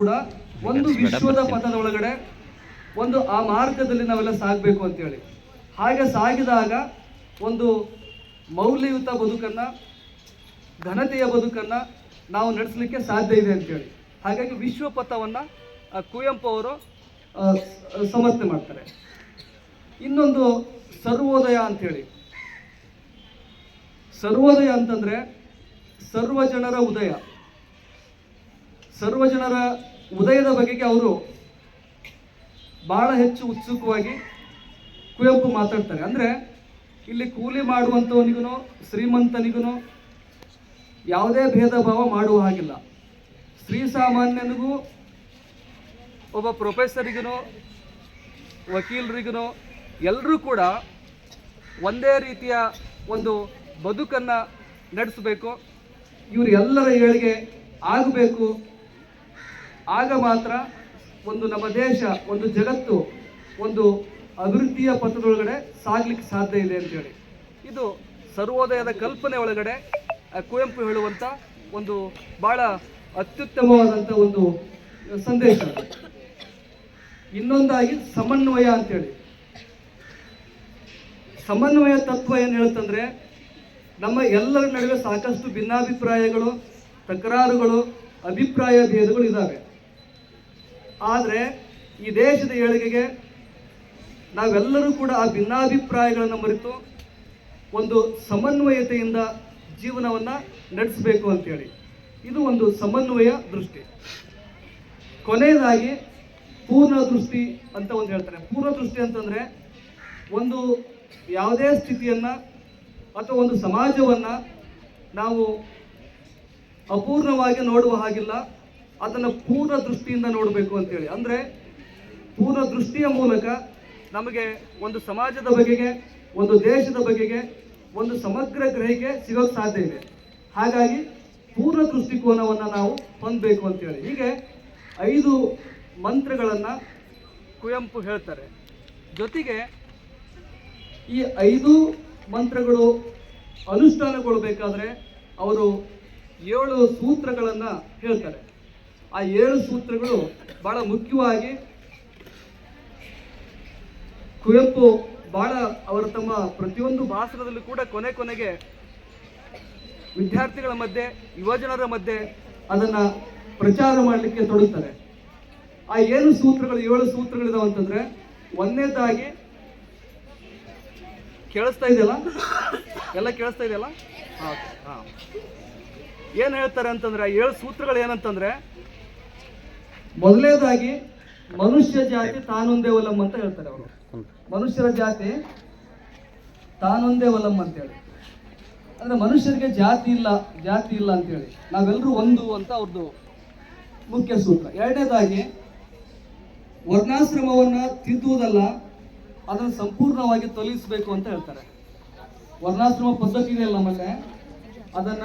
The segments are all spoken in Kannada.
ಕೂಡ ಒಂದು ವಿಶ್ವದ ಪಥದ ಒಳಗಡೆ ಒಂದು ಆ ಮಾರ್ಗದಲ್ಲಿ ನಾವೆಲ್ಲ ಸಾಗಬೇಕು ಅಂತೇಳಿ. ಹಾಗೆ ಸಾಗಿದಾಗ ಒಂದು ಮೌಲ್ಯಯುತ ಬದುಕನ್ನ ಘನತೆಯ ಬದುಕನ್ನ ನಾವು ನಡೆಸಲಿಕ್ಕೆ ಸಾಧ್ಯ ಇದೆ ಅಂತೇಳಿ. ಹಾಗಾಗಿ ವಿಶ್ವ ಪಥವನ್ನು ಕುವೆಂಪು ಅವರು ಸಮರ್ಥನೆ ಮಾಡ್ತಾರೆ. ಇನ್ನೊಂದು ಸರ್ವೋದಯ ಅಂತೇಳಿ. ಸರ್ವೋದಯ ಅಂತಂದ್ರೆ ಸರ್ವ ಜನರ ಉದಯ. ಸರ್ವ ಜನರ ಉದಯದ ಬಗೆಗೆ ಅವರು ಬಹಳ ಹೆಚ್ಚು ಉತ್ಸುಕವಾಗಿ ಕುವೆಂಪು ಮಾತಾಡ್ತಾರೆ. ಅಂದರೆ ಇಲ್ಲಿ ಕೂಲಿ ಮಾಡುವಂಥವನಿಗೂ ಶ್ರೀಮಂತನಿಗೂ ಯಾವುದೇ ಭೇದ ಭಾವ ಮಾಡುವ ಹಾಗಿಲ್ಲ. ಶ್ರೀ ಸಾಮಾನ್ಯನಿಗೂ ಒಬ್ಬ ಪ್ರೊಫೆಸರಿಗೂ ವಕೀಲರಿಗೂ ಎಲ್ಲರೂ ಕೂಡ ಒಂದೇ ರೀತಿಯ ಒಂದು ಬದುಕನ್ನು ನಡೆಸಬೇಕು. ಇವರೆಲ್ಲರ ಏಳಿಗೆ ಆಗಬೇಕು. ಆಗ ಮಾತ್ರ ಒಂದು ನಮ್ಮ ದೇಶ, ಒಂದು ಜಗತ್ತು, ಒಂದು ಅಭಿವೃದ್ಧಿಯ ಪಥದೊಳಗಡೆ ಸಾಗ್ಲಿಕ್ಕೆ ಸಾಧ್ಯ ಇದೆ ಅಂತೇಳಿ ಇದು ಸರ್ವೋದಯದ ಕಲ್ಪನೆ ಒಳಗಡೆ ಕುವೆಂಪು ಹೇಳುವಂಥ ಒಂದು ಬಹಳ ಅತ್ಯುತ್ತಮವಾದಂಥ ಒಂದು ಸಂದೇಶ. ಇನ್ನೊಂದಾಗಿ ಸಮನ್ವಯ ಅಂತೇಳಿ ಸಮನ್ವಯ ತತ್ವ ಏನು ಹೇಳ್ತಂದ್ರೆ ನಮ್ಮ ಎಲ್ಲರ ನಡುವೆ ಸಾಕಷ್ಟು ಭಿನ್ನಾಭಿಪ್ರಾಯಗಳು, ತಕರಾರುಗಳು, ಅಭಿಪ್ರಾಯ ಭೇದಗಳು ಇದ್ದಾವೆ ಆದರೆ ಈ ದೇಶದ ಏಳಿಗೆಗೆ ನಾವೆಲ್ಲರೂ ಕೂಡ ಆ ಭಿನ್ನಾಭಿಪ್ರಾಯಗಳನ್ನು ಮರೆತು ಒಂದು ಸಮನ್ವಯತೆಯಿಂದ ಜೀವನವನ್ನು ನಡೆಸಬೇಕು ಅಂತೇಳಿ. ಇದು ಒಂದು ಸಮನ್ವಯ ದೃಷ್ಟಿ. ಕೊನೆಯದಾಗಿ ಪೂರ್ಣ ದೃಷ್ಟಿ ಅಂತ ಒಂದು ಹೇಳ್ತಾರೆ. ಪೂರ್ಣ ದೃಷ್ಟಿ ಅಂತಂದ್ರೆ ಒಂದು ಯಾವುದೇ ಸ್ಥಿತಿಯನ್ನ ಅಥವಾ ಒಂದು ಸಮಾಜವನ್ನ ನಾವು ಅಪೂರ್ಣವಾಗಿ ನೋಡುವ ಹಾಗಿಲ್ಲ. ಅದನ್ನು ಪೂರ್ಣ ದೃಷ್ಟಿಯಿಂದ ನೋಡಬೇಕು ಅಂತೇಳಿ. ಅಂದರೆ ಪೂರ್ಣ ದೃಷ್ಟಿಯ ಮೂಲಕ ನಮಗೆ ಒಂದು ಸಮಾಜದ ಬಗೆಗೆ, ಒಂದು ದೇಶದ ಬಗೆಗೆ, ಒಂದು ಸಮಗ್ರ ಗ್ರಹಿಕೆ ಸಿಗೋಕ್ಕೆ ಸಾಧ್ಯ ಇದೆ. ಹಾಗಾಗಿ ಪೂರ್ಣ ದೃಷ್ಟಿಕೋನವನ್ನು ನಾವು ಹೊಂದಬೇಕು ಅಂತೇಳಿ. ಹೀಗೆ ಐದು ಮಂತ್ರಗಳನ್ನು ಕುವೆಂಪು ಹೇಳ್ತಾರೆ. ಜೊತೆಗೆ ಈ ಐದು ಮಂತ್ರಗಳು ಅನುಷ್ಠಾನಗೊಳ್ಬೇಕಾದ್ರೆ ಅವರು ಏಳು ಸೂತ್ರಗಳನ್ನು ಹೇಳ್ತಾರೆ. ಆ ಏಳು ಸೂತ್ರಗಳು ಬಹಳ ಮುಖ್ಯವಾಗಿ ಕುವೆಂಪು ಬಹಳ ಅವರು ತಮ್ಮ ಪ್ರತಿಯೊಂದು ಭಾಷಣದಲ್ಲೂ ಕೂಡ ಕೊನೆ ಕೊನೆಗೆ ವಿದ್ಯಾರ್ಥಿಗಳ ಮಧ್ಯೆ ಯುವಜನರ ಮಧ್ಯೆ ಅದನ್ನ ಪ್ರಚಾರ ಮಾಡಲಿಕ್ಕೆ ತೊಡಗುತ್ತಾರೆ ಆ ಏನು ಸೂತ್ರಗಳು, ಏಳು ಸೂತ್ರಗಳಿದಾವೆ ಅಂತಂದ್ರೆ ಒಂದನೇದಾಗಿ ಕೇಳಿಸ್ತಾ ಇದೆಯಲ್ಲ? ಎಲ್ಲ ಕೇಳಿಸ್ತಾ ಇದೆಯಲ್ಲ? ಹಾಂ ಏನು ಹೇಳ್ತಾರೆ ಅಂತಂದ್ರೆ ಏಳು ಸೂತ್ರಗಳು ಏನಂತಂದ್ರೆ ಮೊದಲನೇದಾಗಿ ಮನುಷ್ಯ ಜಾತಿ ತಾನೊಂದೇ ಒಲಂ ಅಂತ ಹೇಳ್ತಾರೆ ಅವರು. ಮನುಷ್ಯರ ಜಾತಿ ತಾನೊಂದೇ ಒಲಂ ಅಂತೇಳಿ ಅಂದ್ರೆ ಮನುಷ್ಯರಿಗೆ ಜಾತಿ ಇಲ್ಲ ಜಾತಿ ಇಲ್ಲ ಅಂತೇಳಿ ನಾವೆಲ್ಲರೂ ಒಂದು ಅಂತ ಅವ್ರದ್ದು ಮುಖ್ಯ ಸೂತ್ರ. ಎರಡನೇದಾಗಿ ವರ್ಣಾಶ್ರಮವನ್ನ ತಿದ್ದುವುದಲ್ಲ, ಅದನ್ನು ಸಂಪೂರ್ಣವಾಗಿ ತೊಲಗಿಸಬೇಕು ಅಂತ ಹೇಳ್ತಾರೆ. ವರ್ಣಾಶ್ರಮ ಪದ್ಧತಿ ಇದೆಯಲ್ಲ ನಮ್ಮಲ್ಲೇ ಅದನ್ನ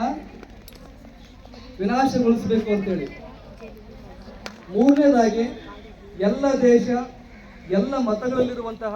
ವಿನಾಶಗೊಳಿಸಬೇಕು ಅಂತೇಳಿ ಮೂರನೇದಾಗಿ ಎಲ್ಲ ದೇಶ ಎಲ್ಲ ಮತಗಳಲ್ಲಿರುವಂತಹ